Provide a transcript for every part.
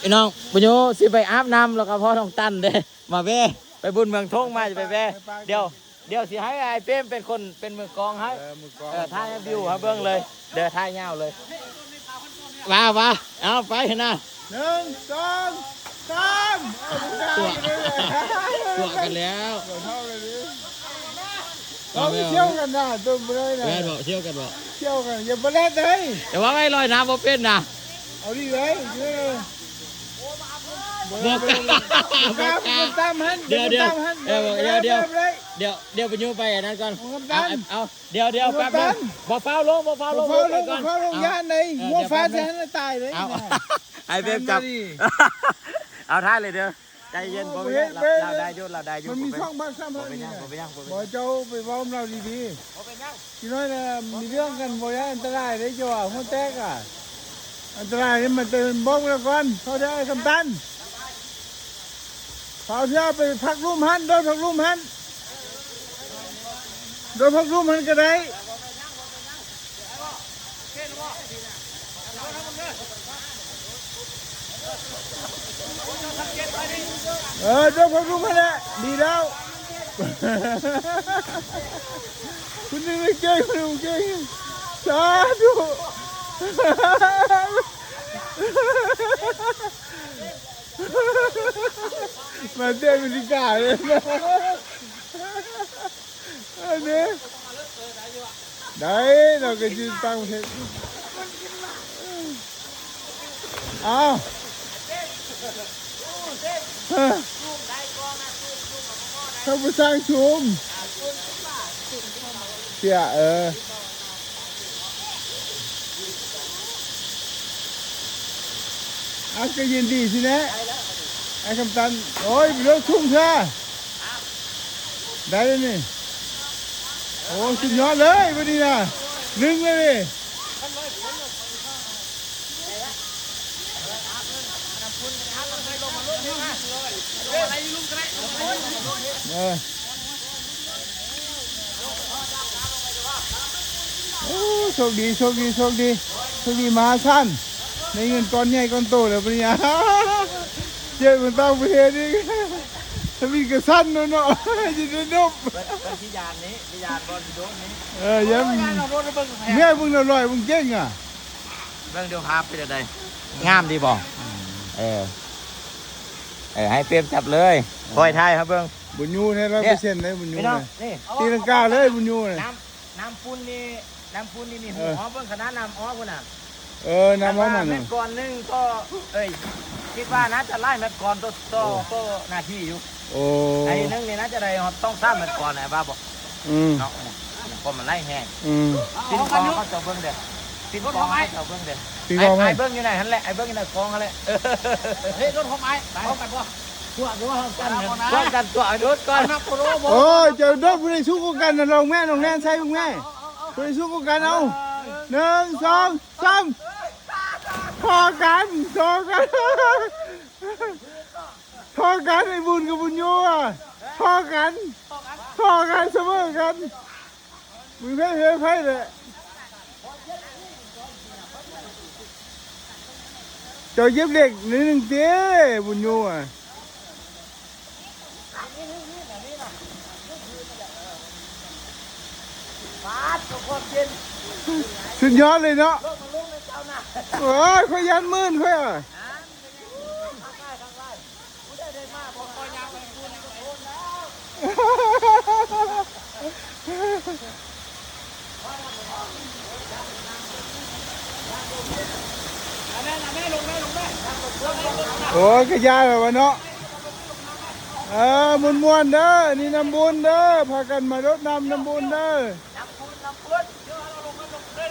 พี่น้องปุญโญสิไปอาบน้ำแล้วก็พ่อต้องตันเด้มาแว่ไปบุญเมืองทงมาจะไปแว่เดี๋ยวเดี๋ยวสิให้ไอ้เป้มเป็นคนเป็นมือกลองให้เออมือกลองเออท่ายให้วิวฮะเบิ้งเลย เดี๋ยวท่ายยาวเลยมามาเอาไปนะหนึ่งสองสามเอาไปได้เลยตัวกันแล้วเดี๋ยวเท่าเลยดิเราไปเที่ยวกันนะตัวไปเลยนะแม่บอกเที่ยวกันบอกเที่ยวกันอย่าไปเล่นเลยแต่ว่าไม่ลอยน้ำบ่เป็นนะเอาดิเลย บอกกันตามันตามหันเดี๋ยวเดี๋ยวเดี๋ยวเดี๋ยวเดี๋ยวเดี๋ยวปุญโญไปอันนั้นก่อนเอาเอาเดี๋ยวเดี๋ยวแป๊บนึงบ่เฝ้าลงบ่เฝ้าลงเฝ้าลไปงก่อนเฝ้าลงยานไหนเออหัวฟ้าจะยวแป๊บนึงให้ตายเลยไอ้เป้มจับเอาท่าเลยเด้อใจเย็นบ่เป็นรเราเราได้ยุดเราได้ยุดมันมีช่องบ้านซ้ำบ่เท่าเป็นนี้ยังนะบ่เป็นยังบ่เป็นบอยังเจ้าไปเว้าเราดีบ่เป็นยังๆพี่น้อยนะมีเรื่องกันบ่อยอันตรายเลยจ้าหัวแตกอะอันตรายนี่มันเตือนบอกแล้วก่อนเขาได้คำตัน เขาเที่ยวไปพักรุ่มหันโดนพักรุ่มหันโดนพักรุ่มหันก็ได้เออโดนพักรุ่มหันแหละดีแล้วคุณนึกไม่เก่งคุณนึกไม่เก่งสาธุ มาเต้นบรรยากาเลยนะอันนี้ได้เราก็ยืนตั้งเทศเอาเขาไปสร้างชุมเสียเอออาก็ยินดีสินะ ไอ้คำตันโอ้ยเลือกทุ่งเธอได้เลยนี่โอ้สุดยอดเลยวันนี้นะหนึ่งเลยดิเออโอ้โชคดีโชคดีโชคดีโชคดีมาชันในเงินก้อนใหญ่ก้อนโตเลยปะเนี่ย เจ้ามันต้องไปเฮ็ดอีกถ้ามีกระสั้นเนาะเนาะจะได้นบเป็นพิยานนี้พิยานบอลโดนนี้เออยังเราโดนเบิ่งแผลแม่มึงน่ะลอยมึงเก่งอะเบิ่งเดี๋ยวพาไปเดี๋ยวใดงามดีบ่เออเออให้เปรียบจับเลยคอยทายครับเบิ่งบุญยูให้ร้อยเปอร์เซ็นต์เลยบุญยูพี่น้องเนี่ยนี่ตีลังกาเลยบุญยูเนี่ยน้ำน้ำปุ้นนี่น้ำปุ้นนี่มีหัเอวอหอมเบิ่งขนาดน้ำอ้อพุ่นน่ะ เออน้ำมันมันเม็น่ะดก่อนหนึงก็เอ้ยคิดว่าน่าจะไล่เม็ดก่อนตัวตัวตัวนาทีอยู่โอ้ไอ้นึงนี่น่าจะได้ต้องสร้างเม็ดก่อนนะบ้าบอกอืมเนาะเพราะมันไล่แห้งอืมปินกองเขาจะเบิ้งเด็ดปินกองเขาจะเบิ้งเด็ดปินกองไหมไอ้เบิ้งอยู่ไหนฮันแหละไอ้เบิ้งอยู่ไหนกองฮันแหละเฮ้ยรถของไอ้พร้อมกันป่ะตัวตัวกันพร้อมกันตัวรถก่อนนับโปรโม โอ้ยเจ้าดอกผู้ใดสู้กันนะลองแม่ลองแน่ใช่มึงแม่ผู้ใดสู้กันเอา หนึ่งสองสามพอกันพอกันพอกันไอ้บุญกับบุญโยอะพอกันพอกันเสมอกันมึงเพ่เพ่เพ่เลยเจ้าเย็บเหล็กนิดหนึ่งเต้บุญโยอะฟาดตัวคนเย็น สุดยอดเลยเนาะโอ้ยขยันมื่นค่อยอะโอ้ยขยายแบบวะเนาะเออมวนมวนเด้อนี่น้ำบุญเด้อพากันมารดน้ำน้ำบุญเด้อ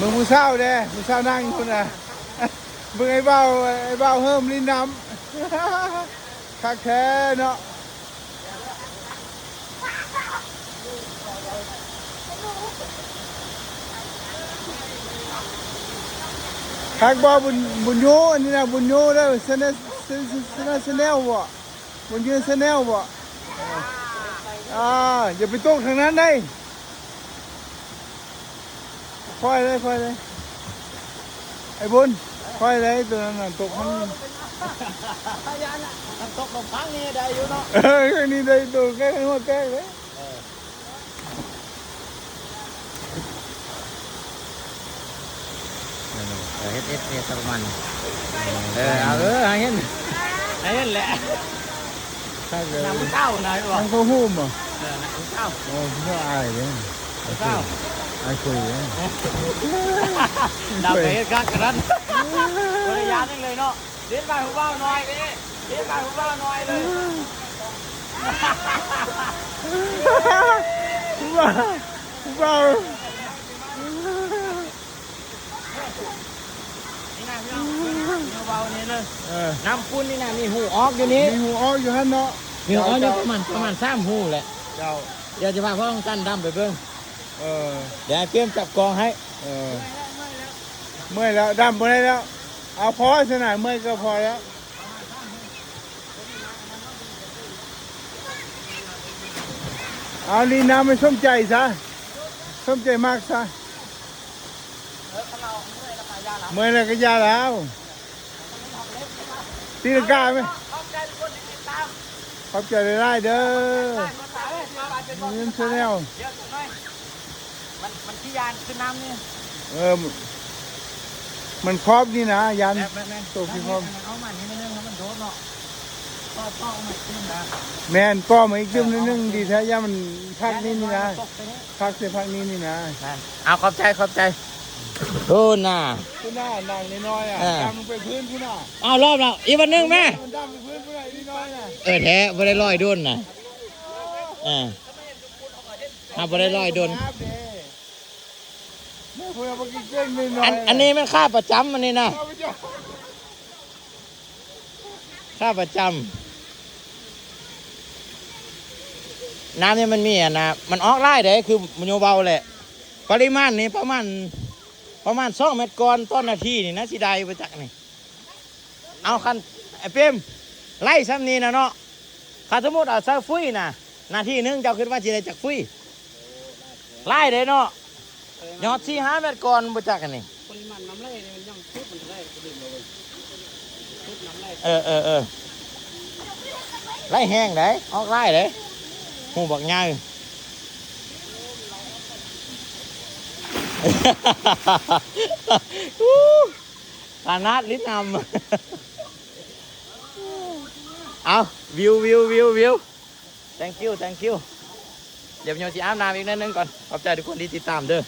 มึงผู้เศร้าเด้ผู้เศร้านั่งอยู่คุณน่ะมึงไอ้เบาไอ้เบาเฮิมลิ้นน้ำคักแท้เนาะคักบ่บุญบุญโยอันนี้นะบุญโยแล้เสนเสนเสนเสนลบ่บุญโยเสนลบ่อ่าอย่าไปตกทางนั้นได้ ค่อยเลยค่อยเลยไอ้บุญค่อยเลยตัวนั้นน่ะตกข้างพยานน้ำตกลงพังนี่ได้อยู่เนาะเออข้างนี้ ได้ตัวแก้หัวแก้เลยเออเฮ็ดเฮ็ดเฮ็ดประมาณนี้เออเอาเออให้เห็นให้เห็นแหละใช่เลยน้ำเต้าหน่อยบ่มันก็หุ้มอะเออน้ำเต้าโอ้พ่ออายเลยเต้าอายคุยเลยดาวไปเฮ็ดกักกันนั้นบริยานนี่เลยเนาะเลี้ยงไปหัวเบ้าหน่อยเลี้ยงไปหัวเบ้าหน่อยเลยว้าวว้าวนี่นะพี่น้องหัวเบ้านี่เลยเออน้ำปุ้นนี่นะมีหูออกอยู่นี้มีหูออกอยู่ฮันเนาะมีหูออกอยู่ประมาณประมาณสามหูแหละเจ้าเดี๋ยวจะพาพ่อต้องตั้นดำไปเบิ่ง เออเดี๋ยวให้เตรียมจับกองให้ เออ เมื่อยแล้วดำไปได้แล้ว เอาพอสนานเมื่อยก็พอแล้ว เอาลีน้ำไม่ส้มใจซะส้มใจมากซะเมื่อยแล้วก็ยาแล้วตีลังกาไหมขอบใจทุกคนที่ติดตามขอบใจได้เด้อมาตามมาตามเป็นเงินชาแนลเดี๋ยวหน่อย มันมันที่ยานขึ้นน้ำนี่เออ มันครอบนี่นะยันแม่แม่แม่ตัวพี่พ่อเอามันนี่นึงให้มันโดนเนาะก็ต้องเอามาขึ้นนะแม่นก็มาอีกจุ่มนิดนึงดีแท้ย่ามันพักนี่นี่นะตกไปนี่พักเสียพักนี้นี่นะนั่นเอาขอบใจขอบใจโอ้น่ะคุณหน้านั่งน้อยๆอะเออดำลงไปพื้นคุณหน้าเอารอบแล้วอีกวันหนึงแม่มันดำลงพื้นคุณหน้านิดน้อยน่ะเออแท้บ่ได้ลอยโดนน่ะอ่าถ้าบ่ได้ลอยโดน ครับเด้แม่พูดเอันอันนี้มันค่าประจำอันนี้นะค่าประจำน้ำเนี่ยมันมีอะนะมันออกไล่เด้คือมันโยเบาแหละ ปริมาณนี่ประมาณประมาณสองเมตรก่อนต้นนาทีนี่นะสิได้ไปจากนี่เอาคันไอ้เป้มไล่ซ้ำนี้นะเนาะถ้าสมมติเอาซาฟุ้ยนะนาทีหนึงเจ้าคิดว่าสิได้จากฟุ้ยไล่เด้เนาะ ยอดสี่ห้าเมตรก่อนไปจากกันนี่ปริมาณน้ำไหลเนี่ยมันยังชุดมันได้ก็ดื่มเลยชุดน้ำไหลเออเออเออไล่แห้งได้ออกไล่เด้หูบักใหญ่อู้ขนาดลิ้นนำเอาวิววิววิววิว thank you thank you เดี๋ยวโยนสีอาบน้ำอีกนิดนึงก่อนขอบใจทุกคนที่ติดตามเด้อ